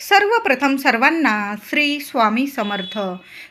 सर्वप्रथम सर्वांना श्री स्वामी समर्थ.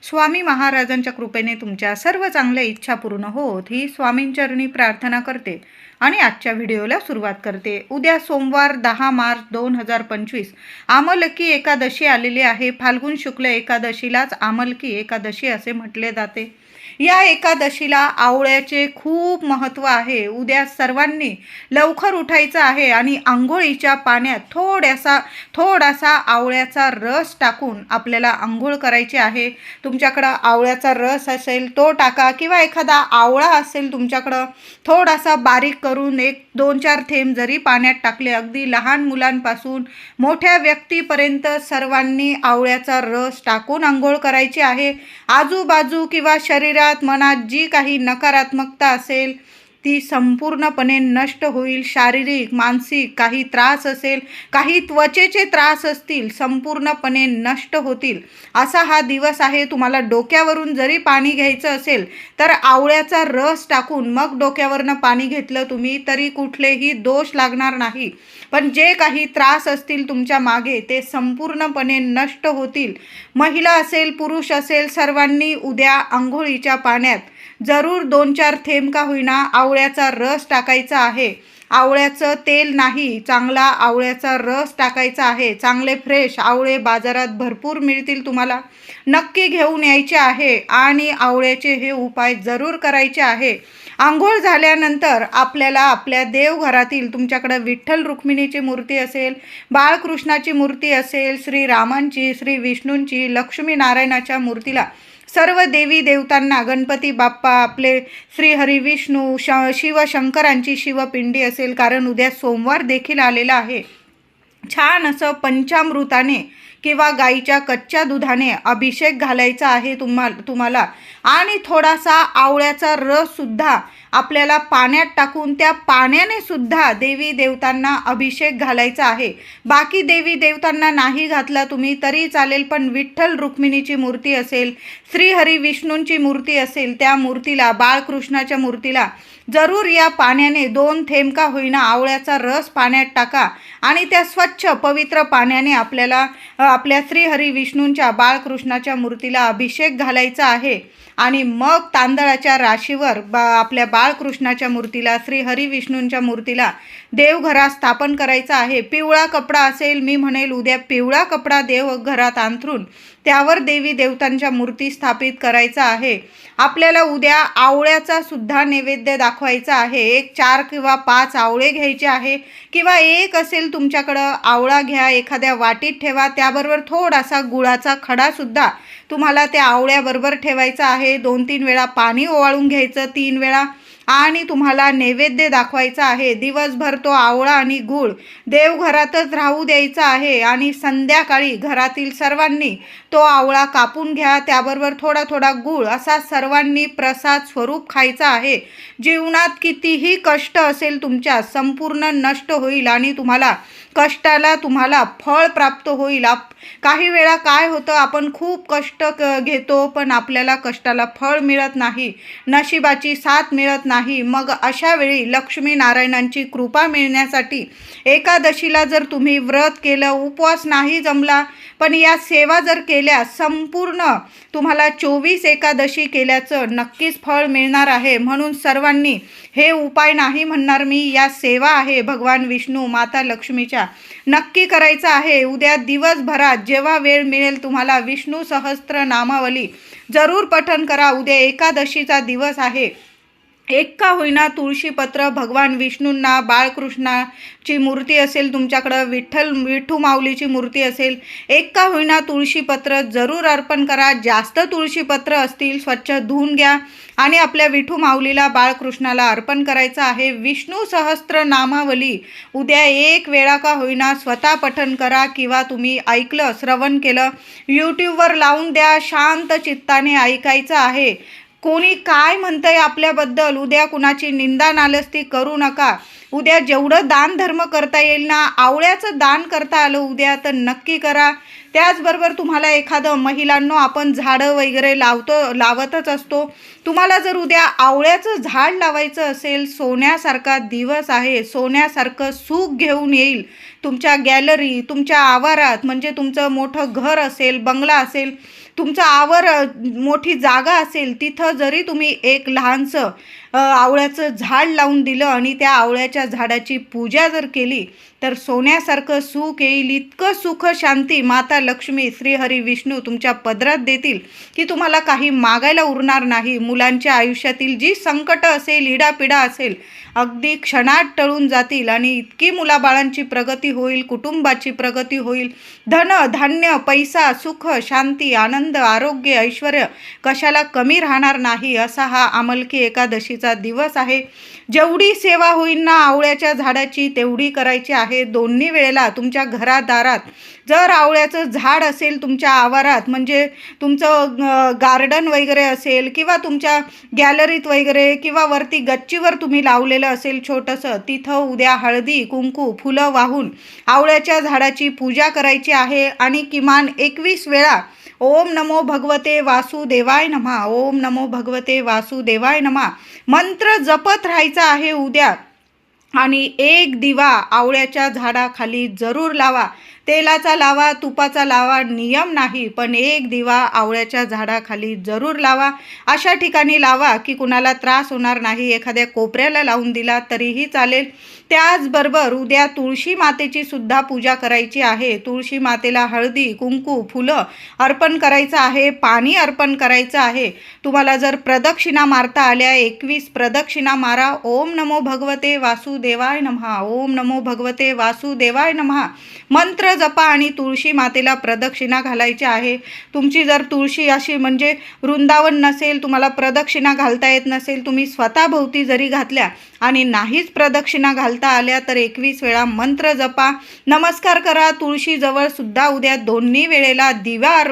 स्वामी महाराजांच्या कृपेने तुमच्या सर्व चांगल्या इच्छा पूर्ण होत ही स्वामींचरणी प्रार्थना करते आणि आजच्या व्हिडिओला सुरुवात करते. उद्या सोमवार दहा मार्च दोन हजार पंचवीस. आमलकी एकादशी आलेली आहे. फाल्गुन शुक्ल एकादशीलाच आमलकी एकादशी असे म्हटले जाते. या एकादशीला आवळ्याचे खूप महत्त्व आहे. उद्या सर्वांनी लवकर उठायचं आहे आणि आंघोळीच्या पाण्यात थोड्यासा थोडासा आवळ्याचा रस टाकून आपल्याला आंघोळ करायची आहे. तुमच्याकडं आवळ्याचा रस असेल तो टाका किंवा एखादा आवळा असेल तुमच्याकडं थोडासा बारीक करून एक दोन चार थेंब जरी पाण्यात टाकले अगदी लहान मुलांपासून मोठ्या व्यक्तीपर्यंत सर्वांनी आवळ्याचा रस टाकून आंघोळ करायची आहे. आजूबाजू किंवा शरीरात मनात जी काही नकारात्मकता असेल ती संपूर्णपणे नष्ट होईल. शारीरिक मानसिक काही त्रास असेल काही त्वचेचे त्रास असतील संपूर्णपणे नष्ट होतील. असा हा दिवस आहे. तुम्हाला डोक्यावरून जरी पाणी घ्यायचं असेल तर आवळ्याचा रस टाकून मग डोक्यावरनं पाणी घेतलं तुम्ही तरी कुठलेही दोष लागणार नाही. पण जे काही त्रास असतील तुमच्या मागे ते संपूर्णपणे नष्ट होतील. महिला असेल पुरुष असेल सर्वांनी उद्या आंघोळीच्या पाण्यात जरूर दोन चार थेंब का होईना आवळ्याचा रस टाकायचा आहे. आवळ्याचं तेल नाही चांगला आवळ्याचा रस टाकायचा आहे. चांगले फ्रेश आवळे बाजारात भरपूर मिळतील तुम्हाला. नक्की घेऊन यायचे आहे आणि आवळ्याचे हे उपाय जरूर करायचे आहे. आंघोळ झाल्यानंतर आपल्याला आपल्या देवघरातील तुमच्याकडं विठ्ठल रुक्मिणीची मूर्ती असेल बाळकृष्णाची मूर्ती असेल श्री रामांची श्री विष्णूंची लक्ष्मीनारायणाच्या मूर्तीला सर्व देवी देवतांना गणपती बाप्पा आपले श्री हरिविष्णू श शिवशंकरांची शिवपिंडी असेल कारण उद्या सोमवार देखील आलेला आहे. छान असं पंचामृताने किंवा गाईच्या कच्च्या दुधाने अभिषेक घालायचा आहे तुम्हा तुम्हाला. आणि थोडासा आवळ्याचा रससुद्धा आपल्याला पाण्यात टाकून त्या पाण्याने सुद्धा देवी देवतांना अभिषेक घालायचा आहे. बाकी देवी देवतांना नाही घातला तुम्ही तरी चालेल पण विठ्ठल रुक्मिणीची मूर्ती असेल श्रीहरी विष्णूंची मूर्ती असेल त्या मूर्तीला बाळकृष्णाच्या मूर्तीला जरूर या पाण्याने दोन थेंब का होईना आवळ्याचा रस पाण्यात टाका आणि त्या स्वच्छ पवित्र पाण्याने आपल्याला आपल्या श्रीहरी विष्णूंच्या बाळकृष्णाच्या मूर्तीला अभिषेक घालायचा आहे. आणि मग तांदळाच्या राशीवर बा आपल्या बाळकृष्णाच्या मूर्तीला श्रीहरी विष्णूंच्या मूर्तीला देवघरात स्थापन करायचं आहे. पिवळा कपडा असेल मी म्हणेल उद्या पिवळा कपडा देवघरात अंथरून त्यावर देवी देवतांच्या मूर्ती स्थापित करायचा आहे. आपल्याला उद्या आवळ्याचा सुद्धा नैवेद्य दाखवायचा आहे. एक चार किंवा पाच आवळे घ्यायचे आहे. किंवा एक असेल तुमच्याकडं आवळा घ्या एखाद्या वाटीत ठेवा त्याबरोबर थोडासा गुळाचा खडासुद्धा तुम्हाला त्या आवळ्याबरोबर ठेवायचा आहे. दोन तीन वेळा पाणी ओवाळून घ्यायचं तीन वेळा आणि तुम्हाला नैवेद्य दाखवायचा आहे. दिवसभर तो आवळा आणि गूळ देवघरातच राहू द्यायचा आहे आणि संध्याकाळी घरातील सर्वांनी तो आवळा कापून घ्या. त्याबरोबर थोडा थोडा गूळ असा सर्वांनी प्रसाद स्वरूप खायचा आहे. जीवनात कितीही कष्ट असेल तुमच्या संपूर्ण नष्ट होईल आणि तुम्हाला कष्टाला तुम्हाला फळ प्राप्त होईल. आप काही वेळा काय होतं आपण खूप कष्ट क घेतो पण आपल्याला कष्टाला फळ मिळत नाही नशिबाची साथ मिळत नाही. मग अशा वेळी लक्ष्मीनारायणांची कृपा मिळण्यासाठी एकादशीला जर तुम्ही व्रत केलं उपवास नाही जमला पण या सेवा जर केल्या संपूर्ण तुम्हाला चोवीस एकादशी केल्याचं नक्कीच फळ मिळणार आहे. म्हणून सर्वांनी हे उपाय नाही म्हणणार मी या सेवा आहे. भगवान विष्णू माता लक्ष्मीच्या नक्की करायचं आहे. उद्या दिवसभरात जेव्हा वेळ मिळेल तुम्हाला विष्णू सहस्त्र नामावली जरूर पठन करा. उद्या एकादशीचा दिवस आहे. एक का होईना तुळशीपत्र भगवान विष्णूंना बाळकृष्णाची मूर्ती असेल तुमच्याकडं विठ्ठल विठू माऊलीची मूर्ती असेल एक का होईना तुळशीपत्र जरूर अर्पण करा. जास्त तुळशीपत्र असतील स्वच्छ धुवून घ्या आणि आपल्या विठू माऊलीला बाळकृष्णाला अर्पण करायचं आहे. विष्णू सहस्त्र नामावली. उद्या एक वेळा का होईना स्वतः पठन करा किंवा तुम्ही ऐकलं श्रवण केलं. यूट्यूबवर लावून द्या. शांत चित्ताने ऐकायचं आहे. कोणी काय म्हणतंय आपल्याबद्दल? उद्या कुणाची निंदा नालस्ती करू नका. उद्या जेवढं दान धर्म करता येईल ना आवळ्याचं दान करता आलं उद्या तर नक्की करा. त्याचबरोबर तुम्हाला एखादं महिलांनो आपण झाडं वगैरे लावतो लावतच असतो. तुम्हाला जर उद्या आवळ्याचं झाड लावायचं असेल सोन्यासारखा दिवस आहे सोन्यासारखं सुख घेऊन येईल. तुमच्या गॅलरी तुमच्या आवारात म्हणजे तुमचं मोठं घर असेल बंगला असेल तुमचं आवर मोठी जागा असेल तिथं जरी तुम्ही एक लहानसं आवळ्याचं झाड लावून दिलं आणि त्या आवळ्याच्या झाडाची पूजा जर केली तर सोन्यासारखं सुख येईल इतकं सुख शांती. माता लक्ष्मी श्रीहरी विष्णू तुमच्या पदरात देतील की तुम्हाला काही मागायला उरणार नाही. मुलांच्या आयुष्यातील जी संकट असेल इडापिडा असेल अगदी क्षणात टळून जातील आणि इतकी मुलाबाळांची प्रगती होईल कुटुंबाची प्रगती होईल. धन धान्य पैसा सुख शांती आनंद आरोग्य ऐश्वर कशाला कमी राहणार नाही असा हा आमलकी एकादशीचा दिवस आहे. जेवढी सेवा होईल ना आवळ्याच्या झाडाची तेवढी करायची आहे. दोन्ही वेळेला तुमच्या घरादारात जर आवळ्याचं झाड असेल तुमच्या आवारात म्हणजे तुमचं गार्डन वगैरे असेल किंवा तुमच्या गॅलरीत वगैरे किंवा वरती गच्चीवर तुम्ही लावलेलं असेल छोटंसं तिथं उद्या हळदी कुंकू फुलं वाहून आवळ्याच्या झाडाची पूजा करायची आहे. आणि किमान एकवीस वेळा ओम नमो भगवते वासुदेवाय नमा. ओम नमो भगवते वासुदेवाय नमा. मंत्र जपत राहायचा आहे उद्या. आणि एक दिवा आवळ्याच्या झाडाखाली जरूर लावा. तेलाचा लावा तुपाचा लावा नियम नाही पण एक दिवा आवळ्याच्या झाडाखाली जरूर लावा. अशा ठिकाणी लावा की कुणाला त्रास होणार नाही. एखाद्या कोपऱ्याला लावून दिला तरीही चालेल. त्याचबरोबर उद्या तुळशी मातेची सुद्धा पूजा करायची आहे. तुळशी मातेला हळदी कुंकू फुलं अर्पण करायचं आहे पाणी अर्पण करायचं आहे. तुम्हाला जर प्रदक्षिणा मारता आल्या एकवीस प्रदक्षिणा मारा. ओम नमो भगवते वासुदेवाय नमहा. ओम नमो भगवते वासुदेवाय नमहा. मंत्र जपा आणि तुळशी मातेला प्रदक्षिणा घालायची आहे. तुमची जर तुळशी अशी म्हणजे वृंदावन नसेल तुम्हाला प्रदक्षिणा घालता येत नसेल तुम्ही स्वतःभोवती जरी घातल्या आणि नाहीच प्रदक्षिणा घालता आल्या तर एकवीस वेळा मंत्र जपा. नमस्कार करा तुळशीजवळ सुद्धा उद्या दोन्ही वेळेला दिवा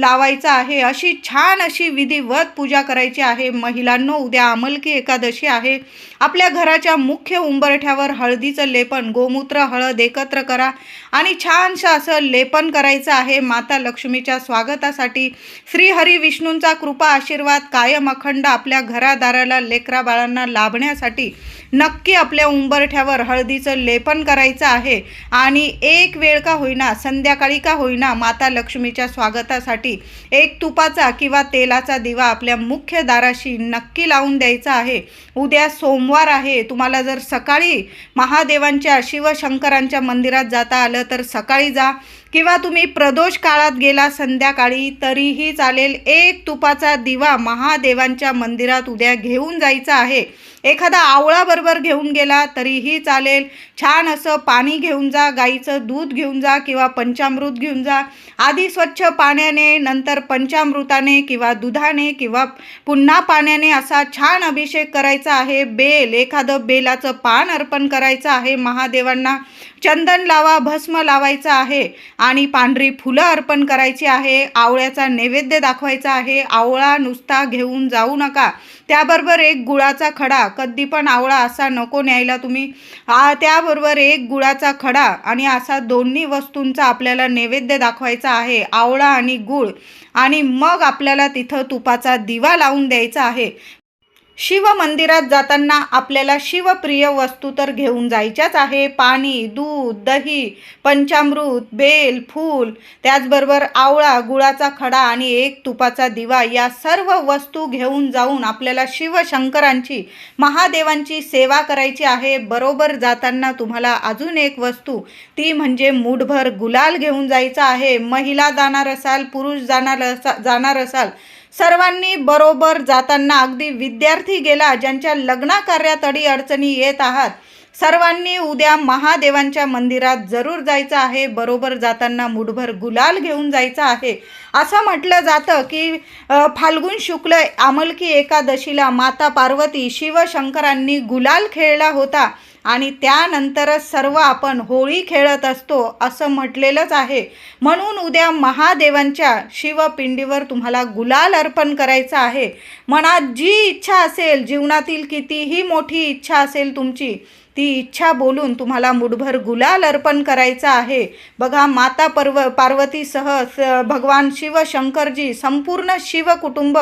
लावायचा आहे. अशी छान अशी विधिवत पूजा करायची आहे. महिलांनो उद्या अमलकी एकादशी आहे. आपल्या घराच्या मुख्य उंबरठ्यावर हळदीचं लेपन गोमूत्र हळद एकत्र करा आणि छान छानसं असं लेपन करायचं आहे. माता लक्ष्मीच्या स्वागतासाठी श्री हरी विष्णूंचा कृपा आशीर्वाद कायम अखंड आपल्या घरादाराला लेकरा बाळांना लाभण्यासाठी नक्की आपल्या उंबरठ्यावर हळदीचं लेपन करायचं आहे. आणि एक वेळ का होईना संध्याकाळी का होईना माता लक्ष्मीच्या स्वागतासाठी एक तुपाचा किंवा तेलाचा दिवा आपल्या मुख्य दाराशी नक्की लावून द्यायचा आहे. उद्या सोमवार आहे. तुम्हाला जर सकाळी महादेवांच्या शिवशंकरांच्या मंदिरात जाता आलं तर सकाळी जा. किंवा तुम्ही प्रदोष काळात गेला संध्याकाळी तरीही चालेल. एक तुपाचा दिवा महादेवांच्या मंदिरात उद्या घेऊन जायचा आहे. एखादा आवळाबरोबर घेऊन गेला तरीही चालेल. छान असं पाणी घेऊन जा गाईचं दूध घेऊन जा किंवा पंचामृत घेऊन जा. आधी स्वच्छ पाण्याने नंतर पंचामृताने किंवा दुधाने किंवा पुन्हा पाण्याने असा छान अभिषेक करायचा आहे. बेल एखादं बेलाचं पान अर्पण करायचं आहे महादेवांना. चंदन लावा भस्म लावायचं आहे. आणि पांढरी फुलं अर्पण करायची आहे. आवळ्याचा नैवेद्य दाखवायचा आहे. आवळा नुसता घेऊन जाऊ नका. त्याबरोबर एक गुळाचा खडा. कधी पण आवळा असा नको न्यायला तुम्ही. आ, त्याबरोबर एक गुळाचा खडा आणि असा दोन्ही वस्तूंचा आपल्याला नैवेद्य दाखवायचा आहे. आवळा आणि गुळ. आणि मग आपल्याला तिथं तुपाचा दिवा लावून द्यायचा आहे. शिव मंदिरात जाताना आपल्याला शिवप्रिय वस्तू तर घेऊन जायच्याच आहे. पाणी दूध दही पंचामृत बेल फूल त्याचबरोबर आवळा गुळाचा खडा आणि एक तुपाचा दिवा या सर्व वस्तू घेऊन जाऊन आपल्याला शिवशंकरांची महादेवांची सेवा करायची आहे. बरोबर जाताना तुम्हाला अजून एक वस्तू ती म्हणजे मूठभर गुलाल घेऊन जायचा आहे. महिला जाणार असाल पुरुष जाणार असा जाणार असाल सर्वांनी बरोबर जाताना अगदी विद्यार्थी गेला ज्यांच्या लग्नाकार्यात अडी अडचणी येत आहात. सर्वांनी उद्या महादेवांच्या मंदिरात जरूर जायचं आहे. बरोबर जाताना मुठभर गुलाल घेऊन जायचं आहे. असं म्हटलं जातं की फाल्गुन शुक्ल आमलकी एकादशीला माता पार्वती शिवशंकरांनी गुलाल खेळला होता. आणि त्यानंतरच सर्व आपण होळी खेळत असतो असं म्हटलेलंच आहे. म्हणून उद्या महादेवांच्या शिवपिंडीवर तुम्हाला गुलाल अर्पण करायचं आहे. मनात जी इच्छा असेल जीवनातील कितीही मोठी इच्छा असेल तुमची ती इच्छा बोलून तुम्हाला मुठभर गुलाल अर्पण करायचा आहे. बघा माता पर्व पार्वतीसह स- भगवान शिव शंकरजी संपूर्ण शिव कुटुंब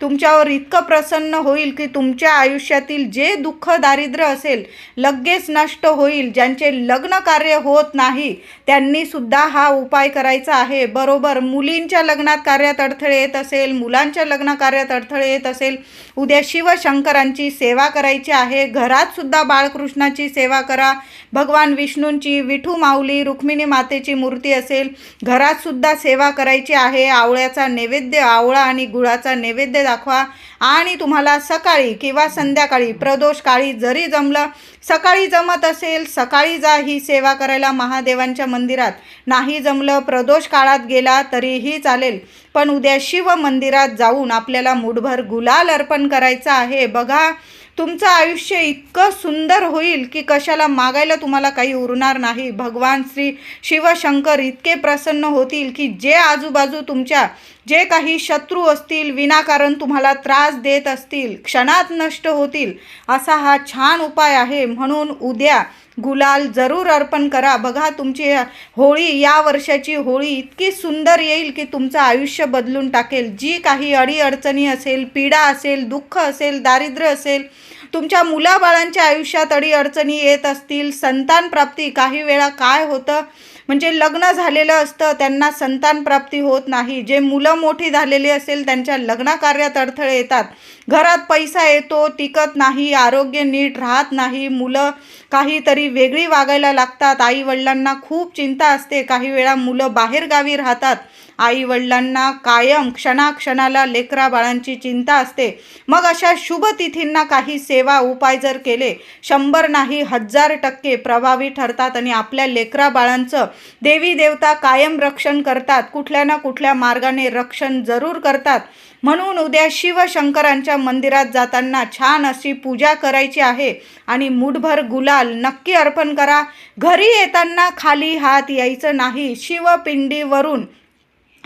तुमच्यावर इतकं प्रसन्न होईल की तुमच्या आयुष्यातील जे दुःख दारिद्र्य असेल लगेच नष्ट होईल. ज्यांचे लग्न कार्य होत नाही त्यांनी सुद्धा हा उपाय करायचा आहे. बरोबर मुलींच्या लग्नात कार्यात अडथळे येत असेल मुलांच्या लग्न कार्यात अडथळे येत असेल उद्या शिवशंकरांची सेवा करायची आहे. घरात सुद्धा बाळकृष्णाची सेवा करा. भगवान विष्णूंची विठू माऊली रुक्मिणी मातेची मूर्ती असेल. घरात सुद्धा सेवा करायची आहे. आवळ्याचा नैवेद्य आवळा आणि गुळाचा नैवेद्य दाखवा. आणि तुम्हाला सकाळी किंवा संध्याकाळी प्रदोष काळी जरी जमलं सकाळी जमत असेल सकाळी जा ही सेवा करायला महादेवांच्या मंदिरात. नाही जमलं प्रदोष काळात गेला तरीही चालेल. पण उद्या शिव मंदिरात जाऊन आपल्याला मुठभर गुलाल अर्पण करायचं आहे. बघा तुमचं आयुष्य इतकं सुंदर होईल की कशाला मागायला तुम्हाला काही उरणार नाही. भगवान श्री शिवशंकर इतके प्रसन्न होतील की जे आजूबाजू तुमच्या जे काही शत्रू असतील विनाकारण तुम्हाला त्रास देत असतील क्षणात नष्ट होतील असा हा छान उपाय आहे. म्हणून उद्या गुलाल जरूर अर्पण करा. बघा तुमची होळी या वर्षाची होळी इतकी सुंदर येईल की तुमचं आयुष्य बदलून टाकेल. जी काही अडीअडचणी असेल पीडा असेल दुःख असेल दारिद्र्य असेल तुमच्या मुलाबाळांच्या आयुष्यात अडीअडचणी येत असतील संतान प्राप्ती. काही वेळा काय होतं म्हणजे लग्न झालेलं असतं त्यांना संतान प्राप्ती होत नाही. जे मुलं मोठी झालेली असेल त्यांच्या लग्नकार्यात अडथळे येतात. घरात पैसा येतो टिकत नाही आरोग्य नीट राहत नाही. मुलं काहीतरी वेगळी वागायला लागतात. आई वडिलांना खूप चिंता असते. काही वेळा मुलं बाहेरगावी राहतात. आई वडिलांना कायम क्षणाक्षणाला लेकरा बाळांची चिंता असते. मग अशा शुभ तिथींना काही सेवा उपाय जर केले शंभर नाही हजार टक्के प्रभावी ठरतात आणि आपल्या लेकरा बाळांचं देवी देवता कायम रक्षण करतात. कुठल्या ना कुठल्या मार्गाने रक्षण जरूर करतात. म्हणून उद्या शिवशंकरांच्या मंदिरात जाताना छान अशी पूजा करायची आहे आणि मुठभर गुलाल नक्की अर्पण करा. घरी येताना खाली हात यायचं नाही. शिवपिंडीवरून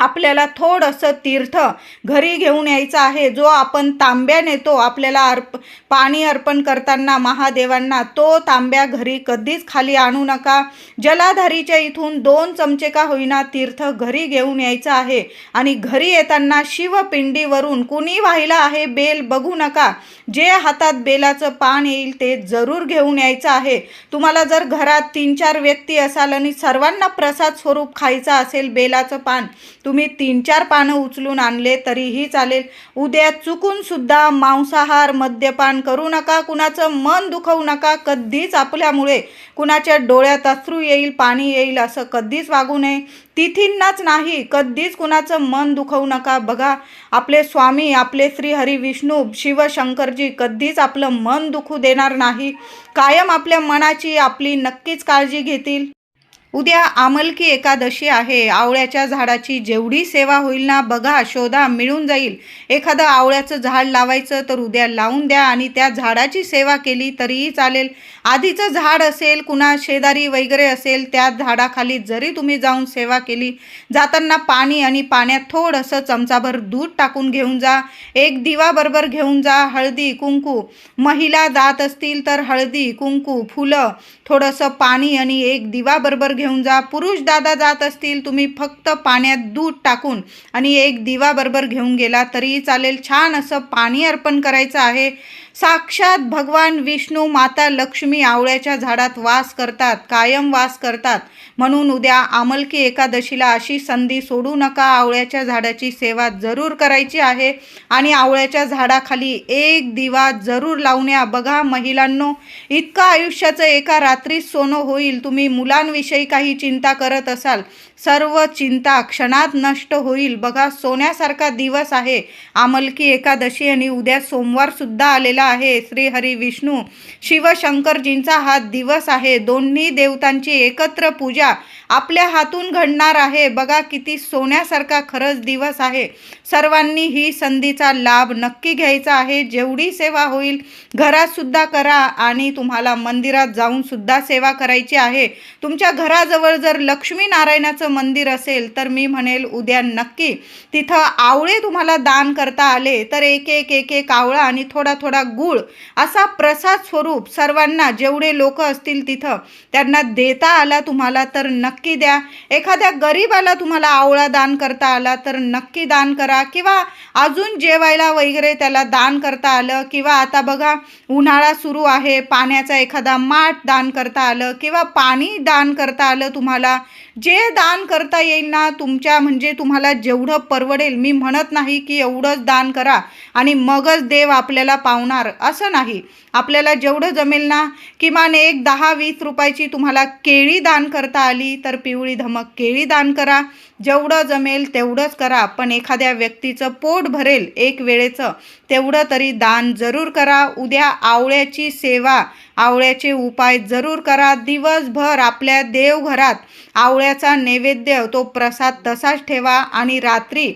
आपल्याला थोडंसं तीर्थ घरी घेऊन यायचं आहे. जो आपण तांब्या नेतो आपल्याला अर्प पाणी अर्पण करताना महादेवांना तो तांब्या घरी कधीच खाली आणू नका. जलाधारीच्या इथून दोन चमचे का होईना तीर्थ घरी घेऊन यायचं आहे. आणि घरी येताना शिवपिंडीवरून कुणी वाहिला आहे बेल बघू नका. जे हातात बेलाचं पान येईल ते जरूर घेऊन यायचं आहे. तुम्हाला जर घरात तीन चार व्यक्ती असाल आणि सर्वांना प्रसाद स्वरूप खायचं असेल बेलाचं पान तुम्ही तीन चार पानं उचलून आणले तरीही चालेल. उद्या चुकूनसुद्धा मांसाहार मद्यपान करू नका. कुणाचं मन दुखवू नका. कधीच आपल्यामुळे कुणाच्या डोळ्यात अश्रू येईल पाणी येईल असं कधीच वागू नये. तिथींनाच नाही कधीच कुणाचं मन दुखवू नका. बघा आपले स्वामी आपले श्री हरी विष्णू शिवशंकरजी कधीच आपलं मन दुखू देणार नाही. कायम आपल्या मनाची आपली नक्कीच काळजी घेतील. उद्या आमलकी एकादशी आहे. आवळ्याच्या झाडाची जेवढी सेवा होईल ना बघा शोधा मिळून जाईल. एखादं आवळ्याचं झाड लावायचं तर उद्या लावून द्या आणि त्या झाडाची सेवा केली तरीही चालेल. आधीचं झाड असेल कुणा शेजारी वगैरे असेल त्या झाडाखाली जरी तुम्ही जाऊन सेवा केली जाताना पाणी आणि पाण्यात थोडंसं चमचाभर दूध टाकून घेऊन जा. एक दिवा बरोबर घेऊन जा. हळदी कुंकू. महिला जात असतील तर हळदी कुंकू फुलं. थोडंसं पाणी आणि एक दिवा बरोबर घेऊन जा. पुरुष दादा जात असतील तुम्ही फक्त पाण्यात दूध टाकून आणि एक दिवा बरोबर घेऊन गेला तरीही चालेल. छान असं पाणी अर्पण करायचं आहे. साक्षात भगवान विष्णू माता लक्ष्मी आवळ्याच्या झाडात वास करतात कायम वास करतात. म्हणून उद्या आमलकी एकादशीला अशी संधी सोडू नका. आवळ्याच्या झाडाची सेवा जरूर करायची आहे आणि आवळ्याच्या झाडाखाली एक दिवा जरूर लावण्या बघा महिलांनो इतकं आयुष्याचं एका रात्रीत सोनं होईल. तुम्ही मुलांविषयी काही चिंता करत असाल सर्व चिंता क्षणात नष्ट होईल. बघा सोन्यासारखा दिवस आहे. आमलकी एकादशी आणि उद्या सोमवारसुद्धा आलेला आहे. श्री हरी विष्णू शिवशंकरजींचा हा दिवस आहे. दोन्ही देवतांची एकत्र पूजा आपल्या हातून घडणार आहे. बघा किती सोन्यासारखा खरंच दिवस आहे. सर्वांनी ही संधीचा लाभ नक्की घ्यायचा आहे. जेवढी सेवा होईल घरातसुद्धा करा आणि तुम्हाला मंदिरात जाऊनसुद्धा सेवा करायची आहे. तुमच्या घराजवळ जर लक्ष्मीनारायणाचं मंदिर असेल तर मी म्हणेल उद्या नक्की. तिथं आवळे तुम्हाला दान करता आले तर एक एक एक एक आवळा आणि थोडा थोडा गूळ असा प्रसाद स्वरूप सर्वांना जेवढे लोक असतील तिथं त्यांना देता आला तुम्हाला तर नक्की द्या. एखाद्या गरीबाला तुम्हाला आवळा दान करता आला तर नक्की दान करा. किंवा अजून जेवायला वगैरे त्याला दान करता आलं किंवा आता बघा उन्हाळा सुरू आहे पाण्याचा एखादा माठ दान करता आलं किंवा पाणी दान करता आलं तुम्हाला जे दान दान करता येईल ना तुमच्या म्हणजे तुम्हाला जेवढं परवडेल मी म्हणत नाही की एवढंच दान करा आणि मगच देव आपल्याला पावणार असं नाही. आपल्याला जेवढं जमेल ना किमान एक दहा वीस रुपयाची तुम्हाला केळी दान करता आली तर पिवळी धमक केळी दान करा. जेवढं जमेल तेवढंच करा. पण एखाद्या व्यक्तीचं पोट भरेल एक वेळेचं तेवढं तरी दान जरूर करा. उद्या आवळ्याची सेवा आवळ्याचे उपाय जरूर करा. दिवसभर आपल्या देवघरात आवळ्याचा नैवेद्य तो प्रसाद तसाच ठेवा आणि रात्री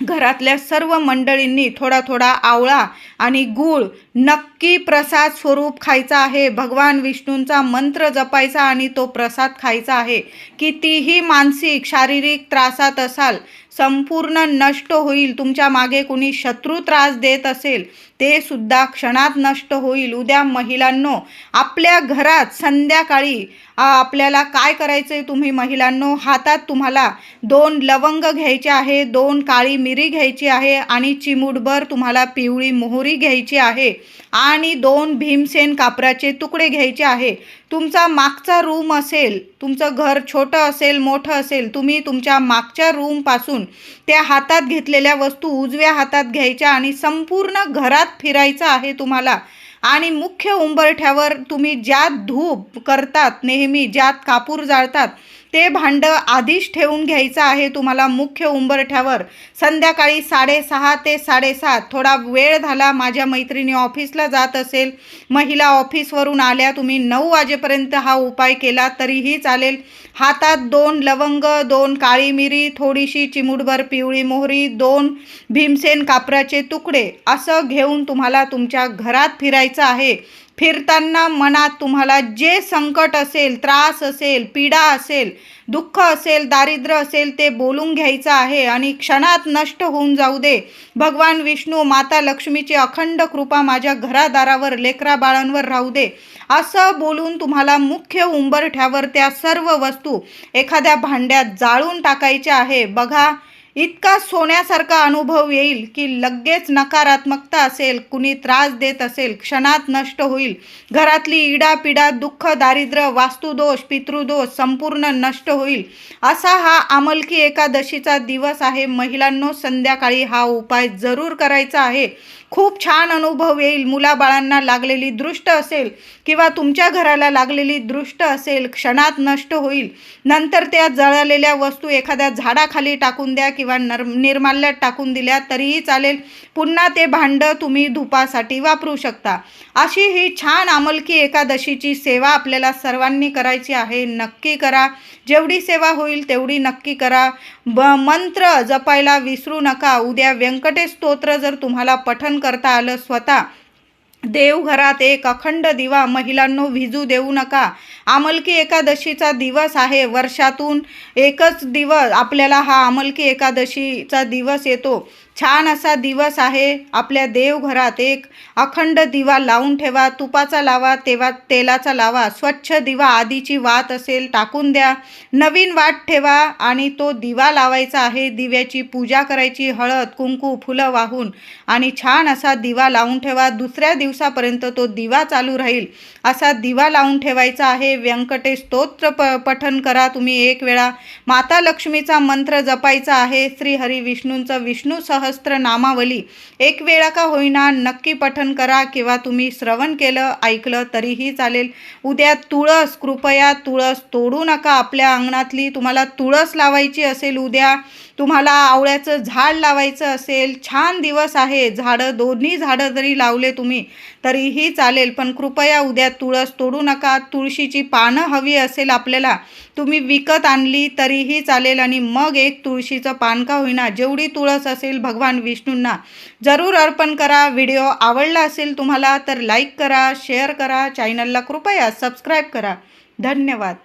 घरातल्या सर्व मंडळींनी थोडा थोडा आवळा आणि गूळ नक्की प्रसाद स्वरूप खायचा आहे. भगवान विष्णूंचा मंत्र जपायचा आणि तो प्रसाद खायचा आहे. कितीही मानसिक शारीरिक त्रासात असाल संपूर्ण नष्ट होईल. तुमच्या मागे कोणी शत्रू त्रास देत असेल ते सुद्धा क्षणात नष्ट होईल. उद्या महिलांनो आपल्या घरात संध्याकाळी आपल्याला काय करायचं आहे तुम्ही महिलांनो? हातात तुम्हाला दोन लवंग घ्यायचे आहे दोन काळी मिरी घ्यायची आहे आणि चिमूटभर तुम्हाला पिवळी मोहरी घ्यायची आहे. आणि दोन भीमसेन कापराचे तुकडे घ्यायचे आहे. तुमचा मागचा रूम असेल तुमचं घर छोटं असेल मोठं असेल तुम्ही तुमच्या मागच्या रूमपासून त्या हातात घेतलेल्या वस्तू उजव्या हातात घ्यायच्या आणि संपूर्ण घरात फिरायचं आहे तुम्हाला. आणि मुख्य उंबरठ्यावर तुम्ही ज्यात धूप करतात नेहमी ज्यात कापूर जाळतात ते भांडं आधीच ठेवून घ्यायचं आहे तुम्हाला मुख्य उंबरठ्यावर. संध्याकाळी साडेसहा ते साडेसात थोडा वेळ झाला माझ्या मैत्रिणी ऑफिसला जात असेल. महिला ऑफिसवरून आल्या तुम्ही नऊ वाजेपर्यंत हा उपाय केला तरीही चालेल. हातात दोन लवंग दोन काळी मिरी थोडीशी चिमुटभर पिवळी मोहरी दोन भीमसेन कापराचे तुकडे असं घेऊन तुम्हाला तुमच्या घरात फिरायचं आहे. फिरताना मनात तुम्हाला जे संकट असेल त्रास असेल पीडा असेल दुःख असेल दारिद्र्य असेल ते बोलून घ्यायचं आहे आणि क्षणात नष्ट होऊन जाऊ दे. भगवान विष्णू माता लक्ष्मीची अखंड कृपा माझ्या घरादारावर लेकरा बाळांवर राहू दे. असं बोलून तुम्हाला मुख्य उंबरठ्यावर त्या सर्व वस्तू एखाद्या भांड्यात जाळून टाकायच्या आहे. बघा इतका सोन्यासारखा अनुभव येईल की लगेच नकारात्मकता असेल कुणी त्रास देत असेल क्षणात नष्ट होईल. घरातली इडापिडा दुःख दारिद्र्य वास्तुदोष पितृदोष संपूर्ण नष्ट होईल. असा हा आमलकी एकादशीचा दिवस आहे. महिलांनो संध्याकाळी हा उपाय जरूर करायचा आहे. खूप छान अनुभव येईल मुलाबाळांना लागलेली दृष्ट असेल किंवा तुमच्या घराला लागलेली दृष्ट असेल क्षणात नष्ट होईल. नंतर त्या जळलेल्या वस्तू एखाद्या झाडाखाली टाकून द्या किंवा नर निर्माल्यात टाकून दिल्या तरीही चालेल. पुन्हा ते भांडं तुम्ही धुपासाठी वापरू शकता. अशी ही छान अमलकी एकादशीची सेवा आपल्याला सर्वांनी करायची आहे. नक्की करा. जेवढी सेवा होईल तेवढी नक्की करा. ब मंत्र जपायला विसरू नका. उद्या व्यंकटेश स्तोत्र जर तुम्हाला पठन करता आलं स्वतः. देवघरात एक अखंड दिवा महिलांनो विजू देऊ नका. आमलकी एकादशीचा दिवस आहे. वर्षातून एकच दिवस आपल्याला हा आमलकी एकादशीचा दिवस येतो. छान असा दिवस आहे. आपल्या देवघरात एक अखंड दिवा लावून ठेवा. तुपाचा लावा तेव्हा तेलाचा लावा. स्वच्छ दिवा आधीची वात असेल टाकून द्या. नवीन वाट ठेवा आणि तो दिवा लावायचा आहे. दिव्याची पूजा करायची हळद कुंकू फुलं वाहून आणि छान असा दिवा लावून ठेवा. दुसऱ्या दिवसापर्यंत तो दिवा चालू राहील. असा दिवा लावून ठेवायचा आहे. व्यंकटेश स्तोत्र प पठन करा तुम्ही एक वेळा. माता लक्ष्मीचा मंत्र जपायचा आहे. श्री हरी विष्णूंचं विष्णू सह नामावली. एक वेळा का होईना नक्की पठन करा किंवा तुम्ही श्रवण केलं ऐकलं तरीही चालेल. उद्या तुळस कृपया तुळस तोडू नका. आपल्या अंगणातली तुम्हाला तुळस लावायची असेल उद्या. तुम्हाला आवळ्याचं झाड लावायचं असेल छान दिवस आहे. झाडं दोन्ही झाडं जरी लावले तुम्ही तरीही चालेल पण कृपया उद्या तुळस तोडू नका. तुळशीची पानं हवी असेल आपल्याला तुम्ही विकत आणली तरीही चालेल आणि मग एक तुळशीचं पान का होईना जेवढी तुळस असेल भगवान विष्णूंना. जरूर अर्पण करा. व्हिडिओ आवडला असेल तुम्हाला तर लाईक करा शेअर करा. चॅनलला कृपया सबस्क्राईब करा. धन्यवाद.